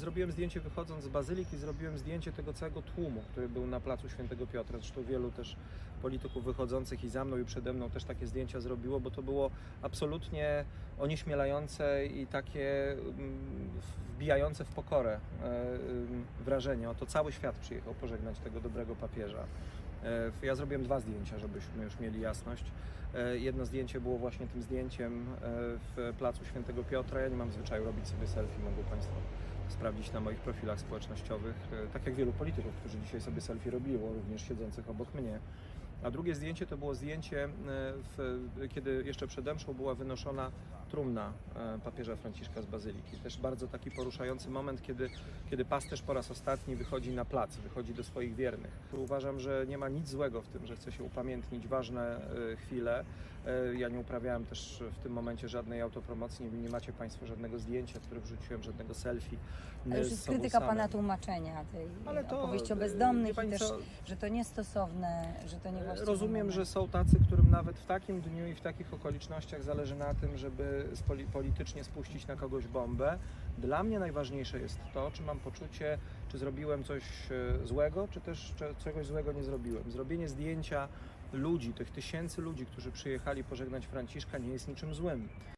Zrobiłem zdjęcie wychodząc z bazyliki, zrobiłem zdjęcie tego całego tłumu, który był na placu Świętego Piotra. Zresztą wielu też polityków wychodzących i za mną i przede mną też takie zdjęcia zrobiło, bo to było absolutnie onieśmielające i takie mm, wbijające w pokorę e, ym, wrażenie. Oto cały świat przyjechał pożegnać tego dobrego papieża. E, Ja zrobiłem dwa zdjęcia, żebyśmy już mieli jasność. E, Jedno zdjęcie było właśnie tym zdjęciem w placu Świętego Piotra. Ja nie mam zwyczaju robić sobie selfie, mogą Państwo sprawdzić na moich profilach społecznościowych, e, tak jak wielu polityków, którzy dzisiaj sobie selfie robiło, również siedzących obok mnie. A drugie zdjęcie to było zdjęcie, e, w, kiedy jeszcze przede mszą była wynoszona trumna e, papieża Franciszka z Bazyliki. Też bardzo taki poruszający moment, kiedy, kiedy pasterz po raz ostatni wychodzi na plac, wychodzi do swoich wiernych. Uważam, że nie ma nic złego w tym, że chce się upamiętnić ważne e, chwile. E, Ja nie uprawiałem też w tym momencie żadnej autopromocji, nie, nie macie Państwo żadnego zdjęcia, które wrzuciłem, żadnego selfie. To e, już jest krytyka samym. Pana tłumaczenia tej Ale to, opowieści o bezdomnych i też, co, że to niestosowne, że to nie właściwe Rozumiem, moment. że są tacy, którym nawet w takim dniu i w takich okolicznościach zależy na tym, żeby politycznie spuścić na kogoś bombę. Dla mnie najważniejsze jest to, czy mam poczucie, czy zrobiłem coś e, złego, czy też czegoś złego nie zrobiłem. Zrobienie zdjęcia ludzi, tych tysięcy ludzi, którzy przyjechali pożegnać Franciszka, nie jest niczym złym.